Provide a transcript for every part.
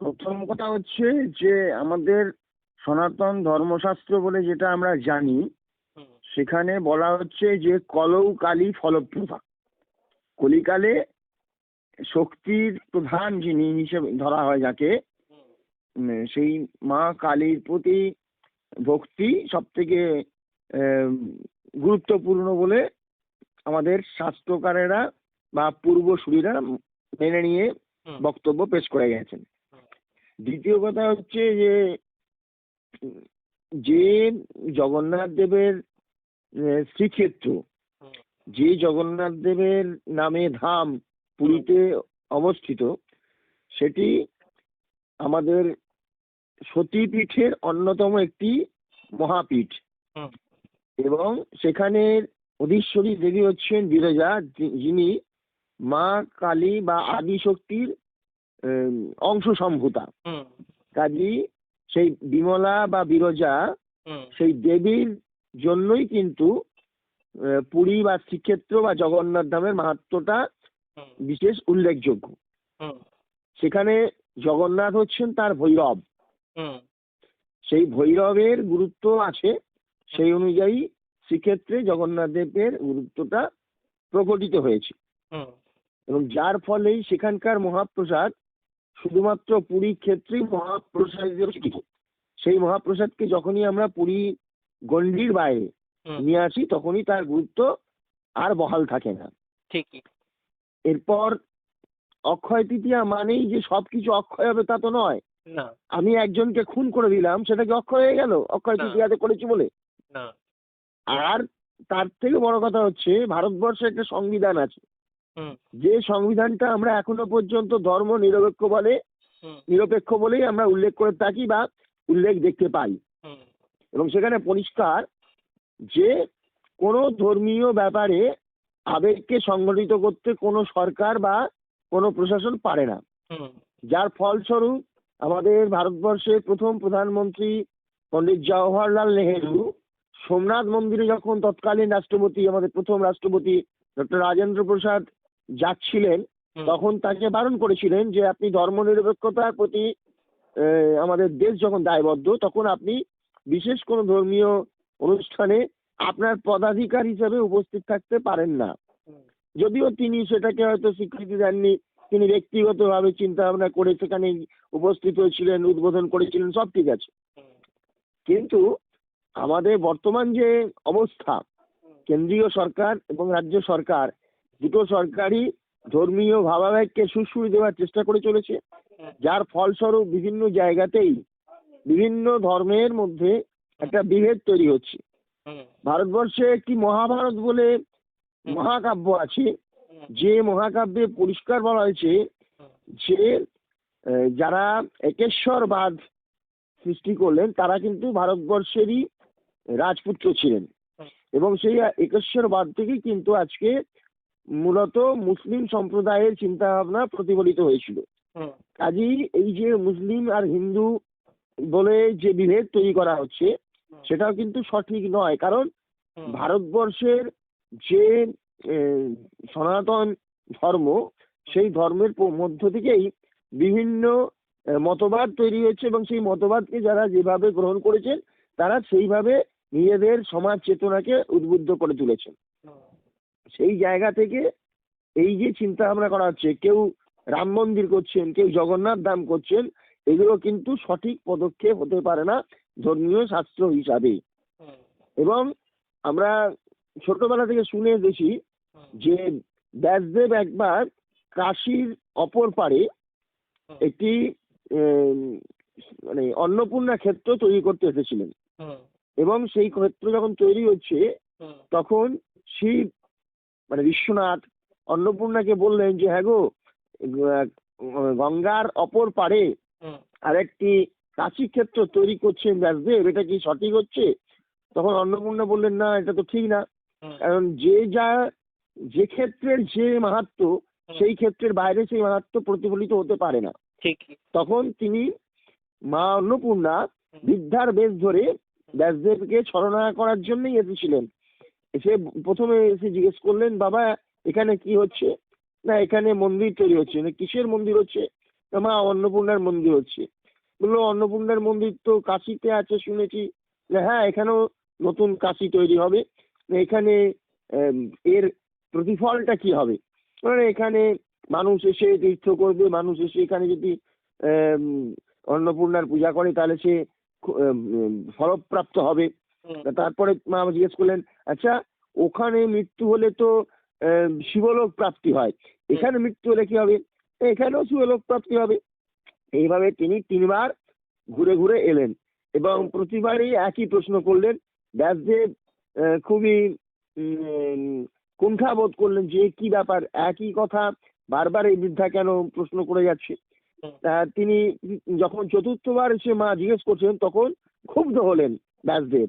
প্রথম কথা হচ্ছে যে আমাদের সনাতন ধর্মশাস্ত্র বলে যেটা আমরা জানি সেখানে বলা হচ্ছে যে কলৌ কালী ফলপ্রভা। কলিকালে শক্তির প্রধান যিনি হিসেবে ধরা হয় যাকে সেই মা কালীর প্রতি ভক্তি সব থেকে গুরুত্বপূর্ণ বলে আমাদের শাস্ত্রকারেরা বা পূর্বসূরীরা মেনে নিয়ে বক্তব্য পেশ করে গেছেন। দ্বিতীয় কথা হচ্ছে যে যে জগন্নাথ দেবের শ্রীক্ষেত্র যে জগন্নাথ দেবের নামে ধাম পুরীতে অবস্থিত সেটি আমাদের সতীপীঠের অন্যতম একটি মহাপীঠ। এবং সেখানে অধীশ্বরী দেবী হচ্ছেন বিরজা যিনি মা কালী বা আদিশক্তির আহ, অংশ সম্ভূতা কাজী সেই বিমলা বা বিরজা সেই দেবীর জন্যই কিন্তু পুরী বা শ্রীক্ষেত্র বা জগন্নাথ ধামের মাহাত্মটা বিশেষ উল্লেখযোগ্য। সেখানে জগন্নাথ হচ্ছেন তার ভৈরব। সেই ভৈরবের গুরুত্ব আছে সেই অনুযায়ী শ্রীক্ষেত্রে জগন্নাথ দেবের গুরুত্বটা প্রকটিত হয়েছে। এবং যার ফলেই সেখানকার মহাপ্রসাদ শুধুমাত্র পুরী ক্ষেত্রেই মহাপ্রসাদ হিসেবে স্বীকৃত। সেই মহাপ্রসাদকে যখনই আমরা পুরী গণ্ডির বাইরে নিয়ে আসি তখনই তার গুরুত্ব আর বহাল থাকে না। ঠিকই। এরপর অক্ষয় তৃতীয়া মানেই যে সবকিছু অক্ষয় হবে তা তো নয়। না। আমি একজনকে খুন করে দিলাম সেটা কি অক্ষয় হয়ে গেল? অক্ষয়। তৃতীয়াতে করেছি বলে? না। আর তার থেকে বড় কথা হচ্ছে ভারতবর্ষে একটা সংবিধান আছে। যে সংবিধানটা আমরা এখনও পর্যন্ত ধর্ম নিরপেক্ষ বলে নিরপেক্ষ বলেই আমরা উল্লেখ করে থাকি বা উল্লেখ দেখতে পাই। এবং সেখানে পরিষ্কার যে কোনো ধর্মীয় ব্যাপারে আবেগকে সংগঠিত করতে কোনো সরকার বা কোনো প্রশাসন পারে না। যার ফলস্বরূপ আমাদের ভারতবর্ষের প্রথম প্রধানমন্ত্রী পণ্ডিত জওহরলাল নেহেরু সোমনাথ মন্দিরে যখন তৎকালীন রাষ্ট্রপতি আমাদের প্রথম রাষ্ট্রপতি ডক্টর রাজেন্দ্র প্রসাদ যাচ্ছিলেন তখন তাকে বারণ করেছিলেন যে আপনি ধর্মনিরপেক্ষতার প্রতি আমাদের দেশ যখন দায়বদ্ধ তখন আপনি বিশেষ কোনো ধর্মীয় অনুষ্ঠানে আপনার পদাধিকার হিসেবে উপস্থিত থাকতে পারেন না। যদিও তিনি সেটাকে হয়তো স্বীকৃতি দেননি তিনি ব্যক্তিগতভাবে চিন্তা ভাবনা করে সেখানে উপস্থিত হয়েছিলেন উদ্বোধন করেছিলেন সব ঠিক আছে। কিন্তু আমাদের বর্তমান যে অবস্থা কেন্দ্রীয় সরকার এবং রাজ্য সরকার দুটো সরকারই ধর্মীয় ভাবাবেগকে সুশ্রুই দেওয়ার চেষ্টা করে চলেছে। যার ফলস্বরূপ বিভিন্ন জায়গাতেই বিভিন্ন ধর্মের মধ্যে একটা বিভেদ তৈরি হচ্ছে। ভারতবর্ষে একটি মহাভারত বলে মহাকাব্য আছে। যে মহাকাব্যে পরিষ্কার বলা হয়েছে যে যারা একেশ্বরবাদ সৃষ্টি করলেন, তারা কিন্তু ভারতবর্ষেরই রাজপুত্র ছিলেন। এবং সেই একেশ্বরবাদ থেকেই কিন্তু আজকে মূলত মুসলিম সম্প্রদায়ের চিন্তা ভাবনা প্রতিফলিত হয়েছিল। কাজেই এই যে মুসলিম আর হিন্দু বলে যে বিভেদ তৈরি করা হচ্ছে সেটাও কিন্তু সঠিক নয়। কারণ ভারতবর্ষের যে সনাতন ধর্ম সেই ধর্মের মধ্য থেকেই বিভিন্ন মতবাদ তৈরি হয়েছে এবং সেই মতবাদকে যারা যেভাবে গ্রহণ করেছেন তারা সেইভাবে নিজেদের সমাজ চেতনাকে উদ্বুদ্ধ করে তুলেছেন। সেই জায়গা থেকে এই যে চিন্তা ভাবনা করা হচ্ছে, কেউ রাম মন্দির করছেন, কেউ জগন্নাথ ধাম করছেন, এগুলো কিন্তু সঠিক পদক্ষেপ হতে পারে না ধর্মীয় শাস্ত্র হিসাবে। এবং আমরা ছোটবেলা থেকে শুনে এসেছি যে ব্যাসদেব একবার কাশির অপর পারে একটি মানে অন্নপূর্ণা ক্ষেত্র তৈরি করতে এসেছিলেন। এবং সেই ক্ষেত্র যখন তৈরি হচ্ছে, তখন শিব মানে বিশ্বনাথ অন্নপূর্ণাকে বললেন যে হ্যাঁ গো গঙ্গার অপর পারে আরেকটি কাশি ক্ষেত্র তৈরি করছেন ব্যাসদেব এটা কি সঠিক হচ্ছে? তখন অন্নপূর্ণা বললেন না এটা তো ঠিক না। কারণ যে যা যে ক্ষেত্রের যে মাহাত্ম সেই ক্ষেত্রের বাইরে সেই মাহাত্ম প্রতিফলিত হতে পারে না। তখন তিনি মা অন্নপূর্ণা বৃদ্ধার বেশ ধরে ব্যাসদেবকে ছলনা করার জন্যই এসেছিলেন। এসে প্রথমে এসে জিজ্ঞেস করলেন বাবা এখানে কি হচ্ছে? না এখানে মন্দির তৈরি হচ্ছে। না কিসের মন্দির হচ্ছে? না মা অন্নপূর্ণার মন্দির হচ্ছে। বলল অন্নপূর্ণার মন্দির তো কাশিতে আছে শুনেছি। বলে, হ্যাঁ এখানেও নতুন কাশি তৈরি হবে। এখানে এর প্রতিফলটা কি হবে? মানে এখানে মানুষ এসে তীর্থ করবে মানুষ এসে এখানে যদি অন্নপূর্ণার পূজা করে তাহলে সে ফলপ্রাপ্ত হবে। তারপরে মা জিজ্ঞেস করলেন আচ্ছা ওখানে মৃত্যু হলে তো শিবলোক প্রাপ্তি হয়। এখানে মৃত্যু হলে কি হবে? এখানেও শিবলোক প্রাপ্তি হবে। এইভাবে তিনি তিনবার ঘুরে ঘুরে এলেন এবং প্রতিবারই একই প্রশ্ন করলেন। ব্যাসদেব খুবই উম, কুণ্ঠাবোধ করলেন যে কি ব্যাপার? একই কথা? বারবার এই বৃদ্ধা কেন প্রশ্ন করে যাচ্ছে। তিনি যখন চতুর্থবার এসে মা জিজ্ঞেস করছেন তখন ক্ষুব্ধ হলেন। ব্যাসদেব।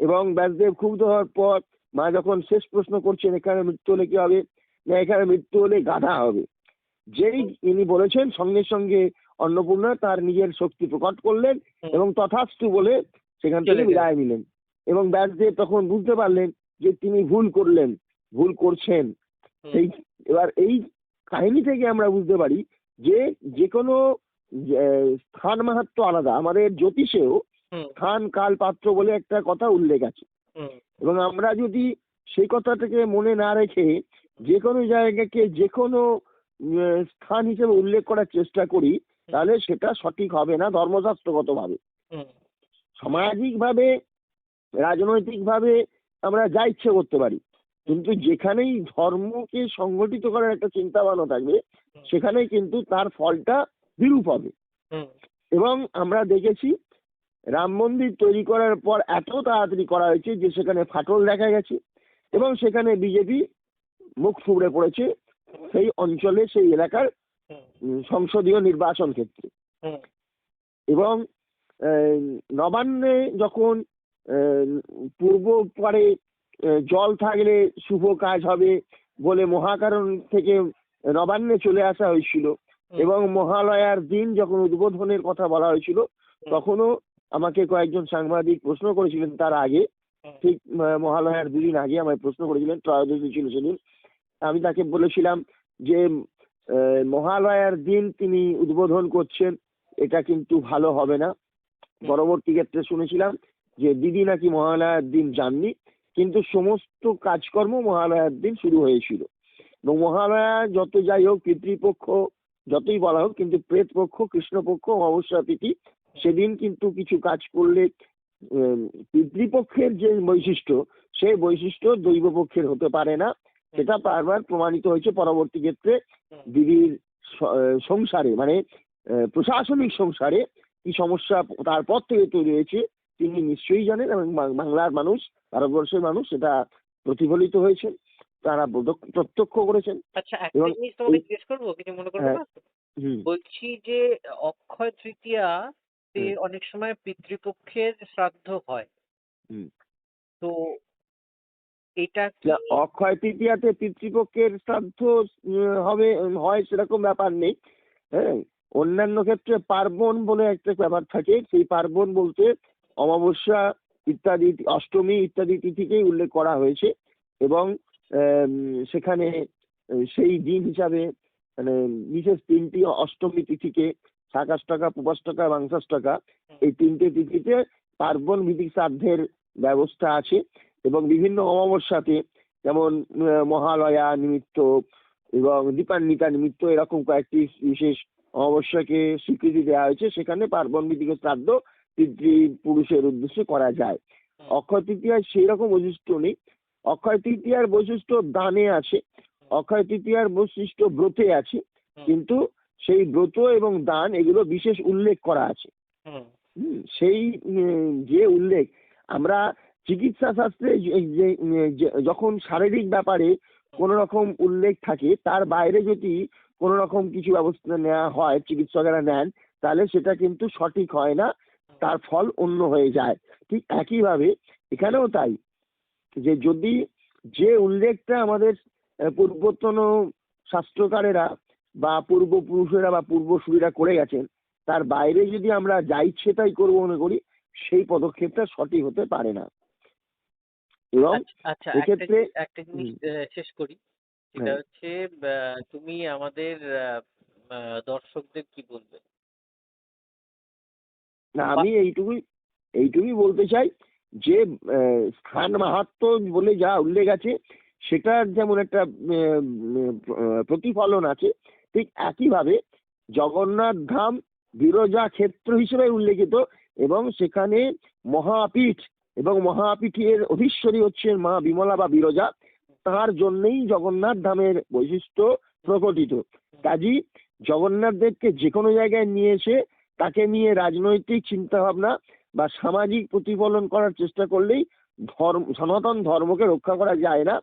এবং ব্যাসদেব ক্ষুব্ধ হওয়ার পর মা যখন শেষ প্রশ্ন করছেন এখানে মৃত্যু হলে কি হবে? না এখানে মৃত্যু হলে গাধা হবে। যেই ইনি বলেছেন সঙ্গে সঙ্গে অন্নপূর্ণা তার নিজের শক্তি প্রকট করলেন এবং তথাস্তু বলে সেখান থেকে। বিদায় নিলেন। এবং ব্যাসদেব তখন বুঝতে পারলেন যে তিনি ভুল করলেন ভুল করছেন। সেই এবার এই কাহিনী থেকে আমরা বুঝতে পারি যে যে কোনো স্থান মাহাত্ম আলাদা। আমাদের জ্যোতিষেও স্থান কাল পাত্র বলে একটা কথা উল্লেখ আছে। এবং আমরা যদি সেই কথাটাকে মনে না রেখে যে কোনো জায়গাকে যে কোনো স্থান হিসেবে উল্লেখ করার চেষ্টা করি তাহলে সেটা সঠিক হবে না ধর্মশাস্ত্রগতভাবে। সামাজিকভাবে রাজনৈতিকভাবে আমরা যা ইচ্ছে করতে পারি। কিন্তু যেখানেই ধর্মকে সংগঠিত করার একটা চিন্তা ভাবনা থাকবে সেখানে কিন্তু তার ফলটা বিরূপ হবে। এবং আমরা দেখেছি রাম মন্দির তৈরি করার পর এত তাড়াতাড়ি করা হয়েছে যে সেখানে ফাটল দেখা গেছে এবং সেখানে বিজেপি মুখ থুবড়ে পড়েছে সেই অঞ্চলে সেই এলাকার সংসদীয় নির্বাচন ক্ষেত্রে। এবং নবান্নে যখন পূর্ব পারে জল থাকলে শুভ কাজ হবে বলে মহাকারণ থেকে নবান্নে চলে আসা হয়েছিল এবং মহালয়ার দিন যখন উদ্বোধনের কথা বলা হয়েছিল তখনও আমাকে কয়েকজন সাংবাদিক প্রশ্ন করেছিলেন তার আগে। ঠিক মহালয়ার দুদিন আগে আমায় প্রশ্ন করেছিলেন, ত্রয়োদশী ছিল সেদিন। আমি তাকে বলেছিলাম যে মহালয়ার দিন তিনি উদ্বোধন করছেন, এটা কিন্তু ভালো হবে না। পরবর্তী ক্ষেত্রে শুনেছিলাম যে, দিদি নাকি মহালয়ার দিন যাননি, কিন্তু সমস্ত কাজকর্ম মহালয়ার দিন শুরু হয়েছিল। এবং মহালয়া যত যাই হোক, পিতৃপক্ষ যতই বলা হোক, কিন্তু প্রেতপক্ষ, কৃষ্ণপক্ষ, অমাবস্যা তিথি সেদিন কিন্তু কিছু কাজ করলে পিতৃপক্ষের যে বৈশিষ্ট্য সেই বৈশিষ্ট্য দৈব পক্ষের হতে পারে না সেটা বারবার প্রমাণিত হয়েছে পরবর্তী ক্ষেত্রে দিদির সংসারে মানে প্রশাসনিক সংসারে কি সমস্যা তারপর থেকে তৈরি হয়েছে তিনি নিশ্চয়ই জানেন এবং বাংলার মানুষ ভারতবর্ষের মানুষ সেটা প্রতিফলিত হয়েছে তারা প্রত্যক্ষ- করেছেন আচ্ছা একটা জিনিস তোমাকে জিজ্ঞেস করব কিছু মনে করবে হ্যাঁ। বলছি যে অক্ষয় তৃতীয়া। অনেক সময় পিতৃপক্ষের শ্রাদ্ধ হয়। তো এটা অক্ষয় তৃতীয়াতে পিতৃপক্ষের শ্রাদ্ধ হবে হয় সেরকম ব্যাপার নেই। হ্যাঁ অন্যান্য ক্ষেত্রে পার্বণ বলে একটা ব্যাপার থাকে। সেই পার্বণ বলতে অমাবস্যা ইত্যাদি অষ্টমী ইত্যাদি তিথিকেই উল্লেখ করা হয়েছে এবং সেখানে সেই দিন হিসাবে মানে বিশেষ তিনটি অষ্টমী তিথিকে সাকাশ টাকা প্রবাস টাকা বাংশাস টাকা এই তিনটে তিথিতে পার্বণ ভিত্তিক শ্রাদ্ধের ব্যবস্থা আছে এবং বিভিন্ন অমাবস্যাতে যেমন মহালয়া নিমিত্ত এবং দীপান্বিতা নিমিত্ত এরকম কয়েকটি বিশেষ অমাবস্যাকে স্বীকৃতি দেওয়া হয়েছে। সেখানে পার্বণ ভিত্তিক শ্রাদ্ধ পিতৃপুরুষের উদ্দেশ্যে করা যায়। অক্ষয় তৃতীয়ায় সেই রকম বৈশিষ্ট্য নেই। অক্ষয় তৃতীয়ার বৈশিষ্ট্য দানে আছে। অক্ষয় তৃতীয়ার বৈশিষ্ট্য ব্রতে আছে। কিন্তু সেই ব্রত এবং দান এগুলো বিশেষ উল্লেখ করা আছে। সেই যে উল্লেখ আমরা চিকিৎসা শাস্ত্রে যখন শারীরিক ব্যাপারে কোন রকম উল্লেখ থাকে তার বাইরে যদি কোন রকম কিছু ব্যবস্থা নেওয়া হয় চিকিৎসকেরা নেন তাহলে সেটা কিন্তু সঠিক হয় না তার ফল অন্য হয়ে যায়। ঠিক একইভাবে এখানেও তাই যে যদি যে উল্লেখটা আমাদের পূর্বতন শাস্ত্রকারেরা বা পূর্বপুরুষেরা বা পূর্বসূরীরা করে গেছেন তার বাইরে যদি আমরা যা ইচ্ছে তাই করব মনে করি সেই পদক্ষেপটা সঠিক হতে পারে না। এবং আচ্ছা আচ্ছা এক্ষেত্রে একটা জিনিস শেষ করি। সেটা হ্যাঁ। হচ্ছে তুমি আমাদের দর্শকদের কি বলবেন না আমি এইটুকুই এইটুকুই বলতে চাই যে স্থান মাহাত্ম্য বলে যা উল্লেখ আছে সেটার যেমন একটা প্রতিফলন আছে ঠিক একইভাবে জগন্নাথ ধাম বিরজা ক্ষেত্র হিসেবে উল্লেখিত এবং সেখানে মহাপীঠ এবং মহাপীঠের অধীশ্বরী হচ্ছেন মা বিমলা বা বিরজা। তার জন্যই জগন্নাথ ধামের বৈশিষ্ট্য প্রকটিত। কাজী জগন্নাথ দেবকে যে কোনো জায়গায় নিয়ে এসে তাকে নিয়ে রাজনৈতিক চিন্তাভাবনা বা সামাজিক প্রতিফলন করার চেষ্টা করলেই ধর্ম, সনাতন ধর্মকে রক্ষা করা যায় না।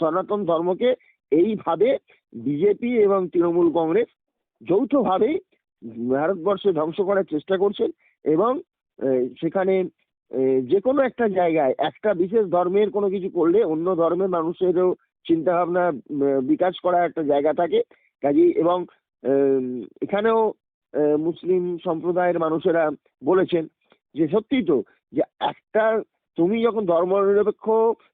সনাতন ধর্মকে এইভাবে বিজেপি এবং তৃণমূল কংগ্রেস যৌথভাবে ভারতবর্ষে ধ্বংস করার চেষ্টা করছেন এবং সেখানে যে কোনো একটা জায়গায় একটা বিশেষ ধর্মের কোনো কিছু করলে অন্য ধর্মের মানুষেরও চিন্তাভাবনা বিকাশ করার একটা জায়গা থাকে। কাজেই এবং এখানেও মুসলিম সম্প্রদায়ের মানুষেরা বলেছেন যে সত্যি তো, যে একটা, তুমি যখন ধর্মনিরপেক্ষ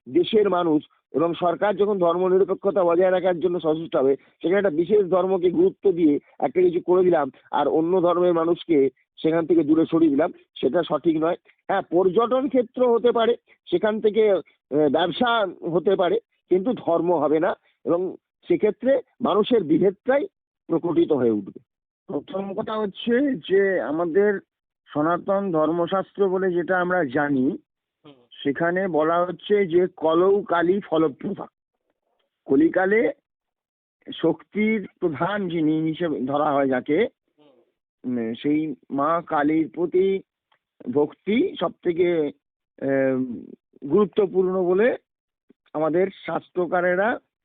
দেশের মানুষ এবং সরকার যখন ধর্মনিরপেক্ষতা বজায় রাখার জন্য সচেষ্ট হবে, সেখানে একটা বিশেষ ধর্মকে গুরুত্ব দিয়ে একটা কিছু করে দিলাম আর অন্য ধর্মের মানুষকে সেখান থেকে দূরে সরিয়ে দিলাম, সেটা সঠিক নয়। হ্যাঁ পর্যটন ক্ষেত্র হতে পারে, সেখান থেকে ব্যবসা হতে পারে, কিন্তু ধর্ম হবে না এবং সেক্ষেত্রে মানুষের বিভেদটাই প্রকটিত হয়ে উঠবে। প্রথম কথা হচ্ছে যে আমাদের সনাতন ধর্মশাস্ত্র বলে যেটা আমরা জানি সেখানে বলা হচ্ছে যে কলৌ কালী ফলপ্রভা। কলিকালে শক্তির প্রধান যিনি হিসেবে ধরা হয় যাকে সেই মা কালীর প্রতি ভক্তি সব থেকে গুরুত্বপূর্ণ বলে আমাদের শাস্ত্রকারেরা